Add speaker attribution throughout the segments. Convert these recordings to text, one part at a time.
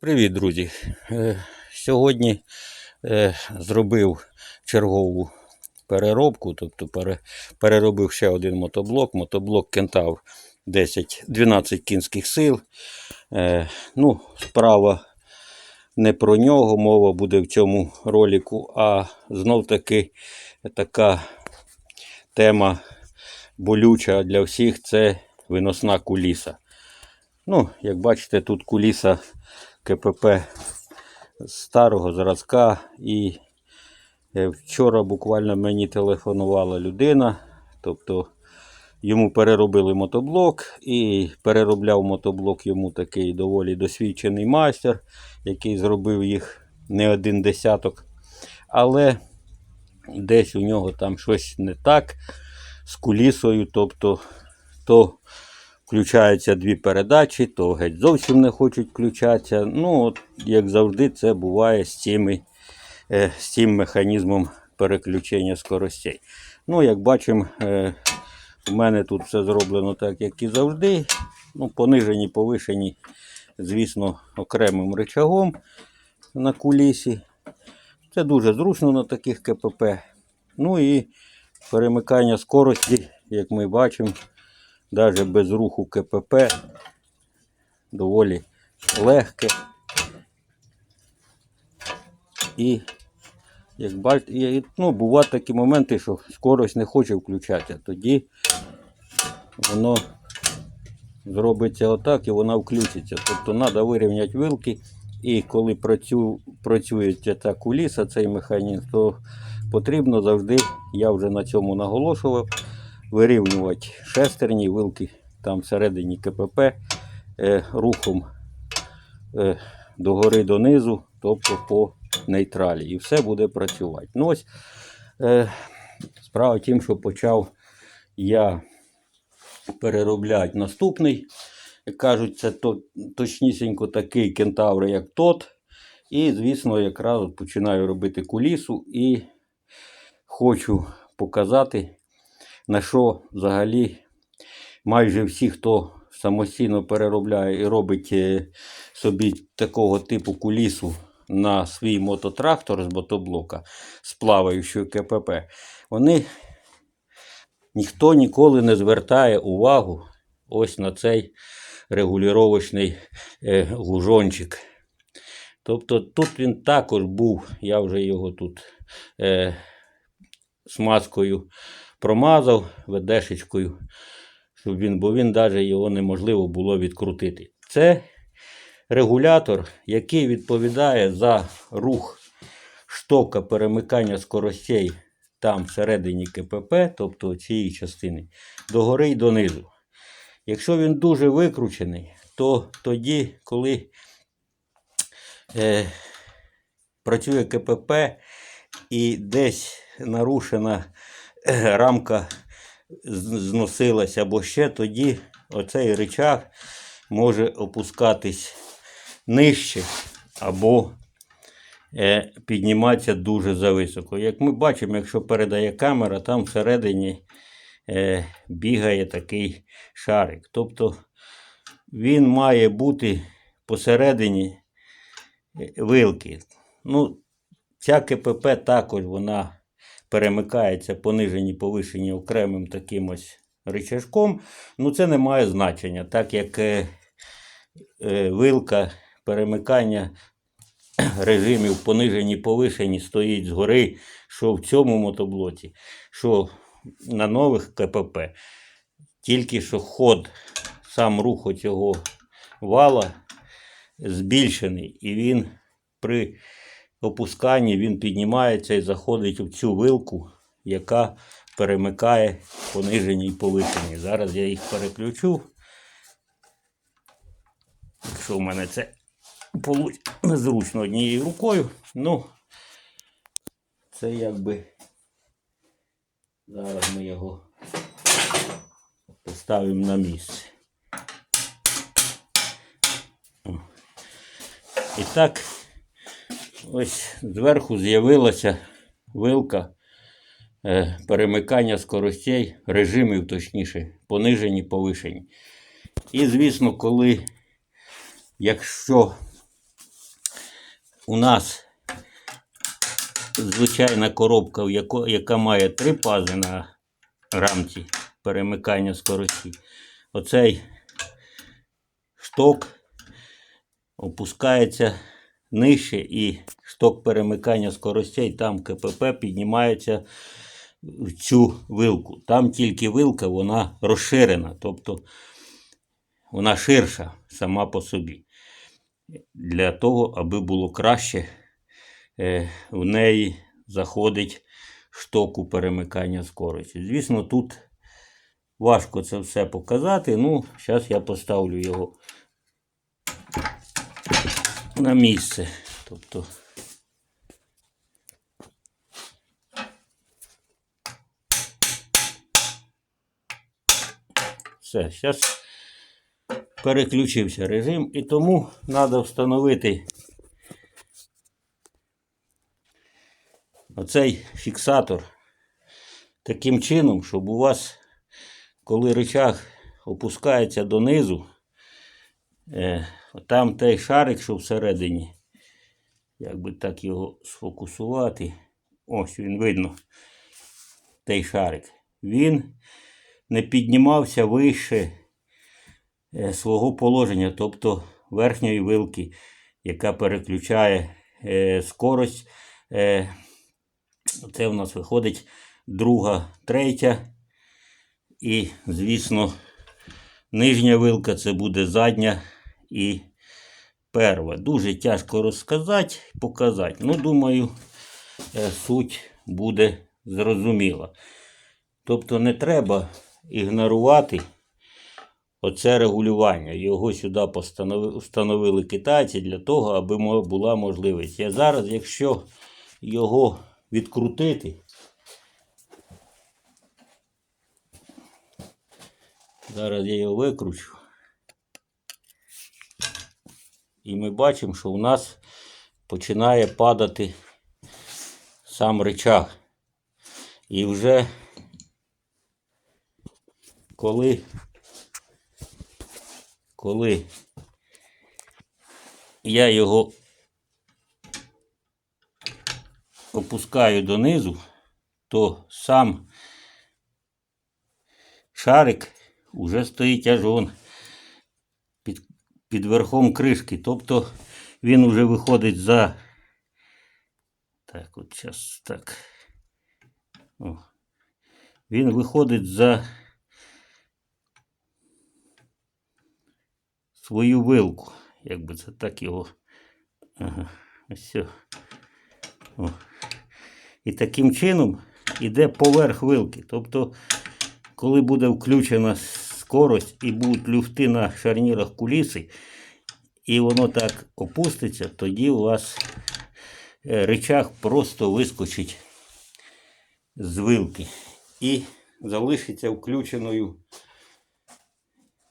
Speaker 1: Привіт, друзі! Е, Сьогодні е, зробив чергову переробку, тобто переробив ще один мотоблок. Мотоблок Кентавр 10-12 кінських сил. Е, Ну, справа не про нього, мова буде в цьому ролику, а знов таки така тема болюча для всіх це виносна куліса. Ну, як бачите, тут куліса КПП старого зразка. І е, вчора буквально мені телефонувала людина. Тобто йому переробили мотоблок і переробляв мотоблок йому такий доволі досвідчений майстер, який зробив їх не один десяток. Але десь у нього там щось не так з кулісою. Тобто, то включаються дві передачі, то геть зовсім не хочуть включатися. Ну, от, як завжди, це буває з, цими, е, з цим механізмом переключення скоростей. Ну, як бачимо, е, у мене тут все зроблено так, як і завжди. Ну, понижені, повишені, звісно, окремим рычагом на кулісі. Це дуже зручно на таких КПП. Ну і перемикання скорості, як ми бачимо, навіть без руху КПП доволі легке. І як бачите, ну, бувають такі моменти, що скорость не хоче включатися. Тоді воно зробиться отак і вона включиться. Тобто треба вирівняти вилки. І коли працю, працює ця куліса, цей механізм, то потрібно завжди, я вже на цьому наголошував, вирівнювати шестерні вилки там всередині КПП е, рухом е, догори донизу, тобто по нейтралі. І все буде працювати. Ну ось е, справа в тім, що почав я переробляти наступний. Кажуть, це то, точнісінько такий кентавр, як тот. І, звісно, якраз починаю робити кулісу і хочу показати, на що взагалі майже всі, хто самостійно переробляє і робить е, собі такого типу кулісу на свій мототрактор з мотоблока з плаваючою КПП, вони ніхто ніколи не звертає увагу ось на цей регулювачний е, гужончик. Тобто тут він також був, я вже його тут е, смазкою промазав, ведешечкою, щоб він, бо він навіть його неможливо було відкрутити. Це регулятор, який відповідає за рух штока перемикання скоростей там всередині КПП, тобто цієї частини, догори й донизу. Якщо він дуже викручений, то тоді, коли е, працює КПП і десь нарушена рамка з- зносилась або ще, тоді оцей рычаг може опускатись нижче або е, підніматися дуже зависоко. Як ми бачимо, якщо передає камера, там всередині е, бігає такий шарик. Тобто він має бути посередині е, вилки. Ну, ця КПП також вона перемикається понижені, повишені окремим таким ось рычажком. Ну, це не має значення, так як е, е, вилка перемикання режимів понижені, повишені стоїть згори, що в цьому мотоблоці, що на нових КПП. Тільки що ход, сам рух цього вала збільшений, і він при опусканні він піднімається і заходить в цю вилку, яка перемикає понижені і повишені. Зараз я їх переключу. Якщо в мене це незручно однією рукою, ну це якби зараз ми його поставимо на місце. І так, ось зверху з'явилася вилка е, перемикання скоростей, режимів, точніше, понижені, повишені. І, звісно, коли, якщо у нас звичайна коробка, яка має три пази на рамці перемикання скорості. Оцей шток опускається нижче і шток перемикання скоростей, там КПП піднімається в цю вилку. Там тільки вилка, вона розширена, тобто вона ширша сама по собі. Для того, аби було краще, е, в неї заходить штоку перемикання скорості. Звісно, тут важко це все показати. Ну, зараз я поставлю його на місце. Тобто все, зараз переключився режим і тому треба встановити оцей фіксатор таким чином, щоб у вас, коли рычаг опускається донизу, там той шарик, що всередині, як би так його сфокусувати, ось він видно, той шарик, він не піднімався вище е, свого положення, тобто верхньої вилки, яка переключає е, скорость. Е, це в нас виходить друга, третя. І, звісно, нижня вилка це буде задня і перва. Дуже тяжко розказати, показати. Ну, думаю, е, суть буде зрозуміла. Тобто не треба ігнорувати оце регулювання. Його сюди встановили китайці для того, аби була можливість. Я зараз, якщо його відкрутити, зараз я його викручу. І ми бачимо, що у нас починає падати сам рычаг. І вже коли, коли я його опускаю донизу, то сам шарик уже стоїть аж он під, верхом кришки. Тобто він уже виходить за. Так, от зараз так. О. Він виходить за свою вилку. Як би це так його. Ага, ось. О. І таким чином іде поверх вилки. Тобто, коли буде включена скорость і будуть люфти на шарнірах куліси, і воно так опуститься, тоді у вас е, рычаг просто вискочить з вилки і залишиться включеною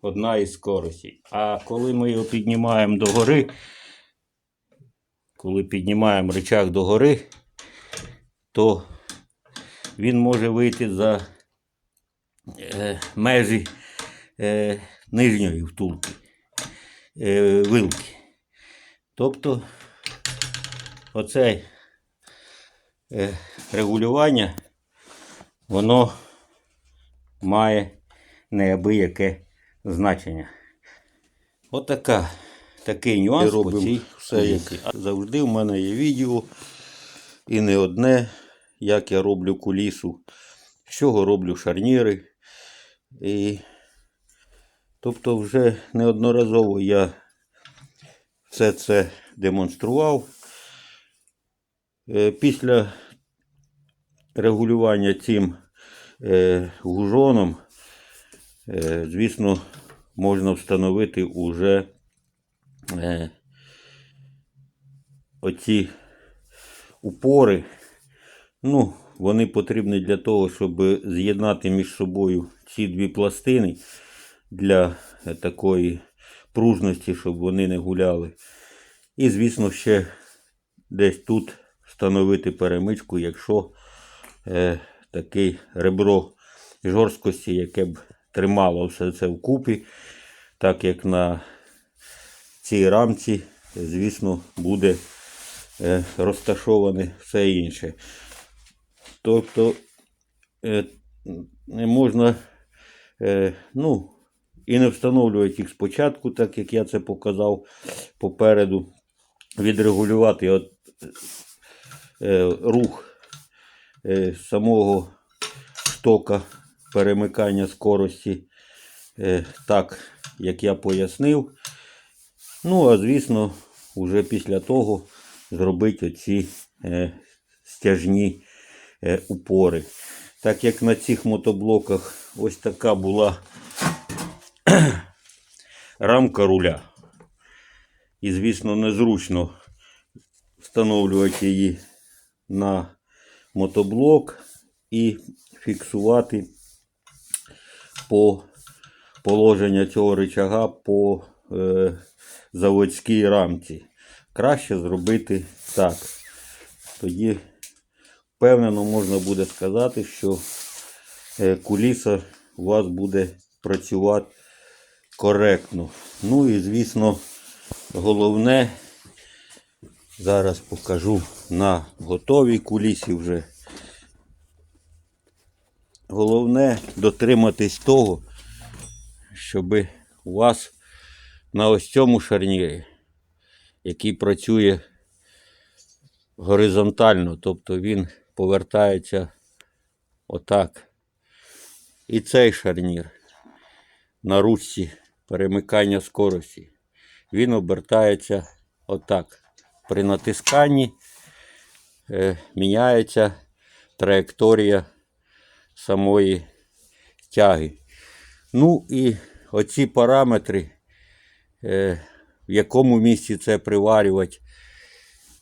Speaker 1: одна із скоростей. А коли ми його піднімаємо догори, коли піднімаємо рычаг догори, то він може вийти за е, межі е, нижньої втулки е, вилки. Тобто оце е, регулювання, воно має неабияке значення. Отака, такий нюанс. по цій
Speaker 2: все, як завжди в мене є відео. І не одне, як я роблю кулісу, з чого роблю шарніри. І, тобто вже неодноразово я все це демонстрував. Е, Після регулювання цим е, гужоном, е, звісно, можна встановити уже оці упори. Ну, вони потрібні для того, щоб з'єднати між собою ці дві пластини для е, такої пружності, щоб вони не гуляли. І, звісно, ще десь тут встановити перемичку, якщо е, таке ребро жорсткості, яке б тримало все це вкупі, так як на цій рамці, звісно, буде е, розташоване все інше. Тобто е, можна е, ну, і не встановлювати їх спочатку, так як я це показав попереду. Відрегулювати от, е, рух е, самого штока перемикання скорості, е, так, як я пояснив. Ну, а звісно, вже після того зробити оці е, стяжні е, упори. Так як на цих мотоблоках ось така була рамка руля. І, звісно, незручно встановлювати її на мотоблок і фіксувати по положення цього рычага по е, заводській рамці. Краще зробити так. Тоді впевнено можна буде сказати, що е, куліса у вас буде працювати коректно. Ну і звісно, головне, зараз покажу на готовій кулісі вже. Головне дотриматись того, щоб у вас на ось цьому шарнірі, який працює горизонтально, тобто він повертається отак. І цей шарнір на ручці перемикання скорості. Він обертається отак. При натисканні е, міняється траєкторія самої тяги. Ну і оці параметри, е, в якому місці це приварювати,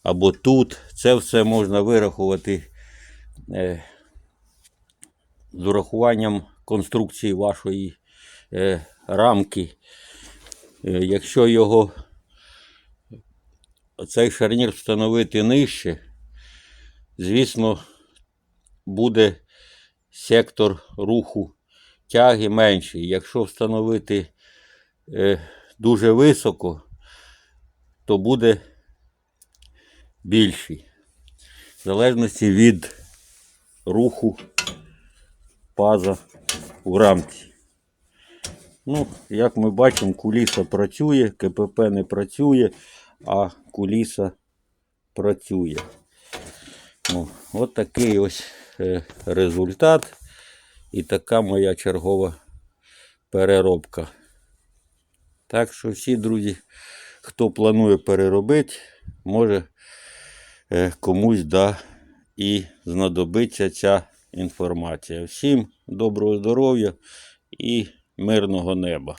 Speaker 2: або тут, це все можна вирахувати е, з урахуванням конструкції вашої е, рамки. Е, якщо його цей шарнір встановити нижче, звісно, буде сектор руху тяги менший. Якщо встановити е, дуже високо, то буде більший. В залежності від руху паза у рамці. Ну, як ми бачимо, куліса працює, КПП не працює, а куліса працює. Ну, от такий ось е, результат. І така моя чергова переробка. Так що всі друзі, хто планує переробити, може е, комусь да і знадобиться ця інформація. Всім доброго здоров'я і мирного неба.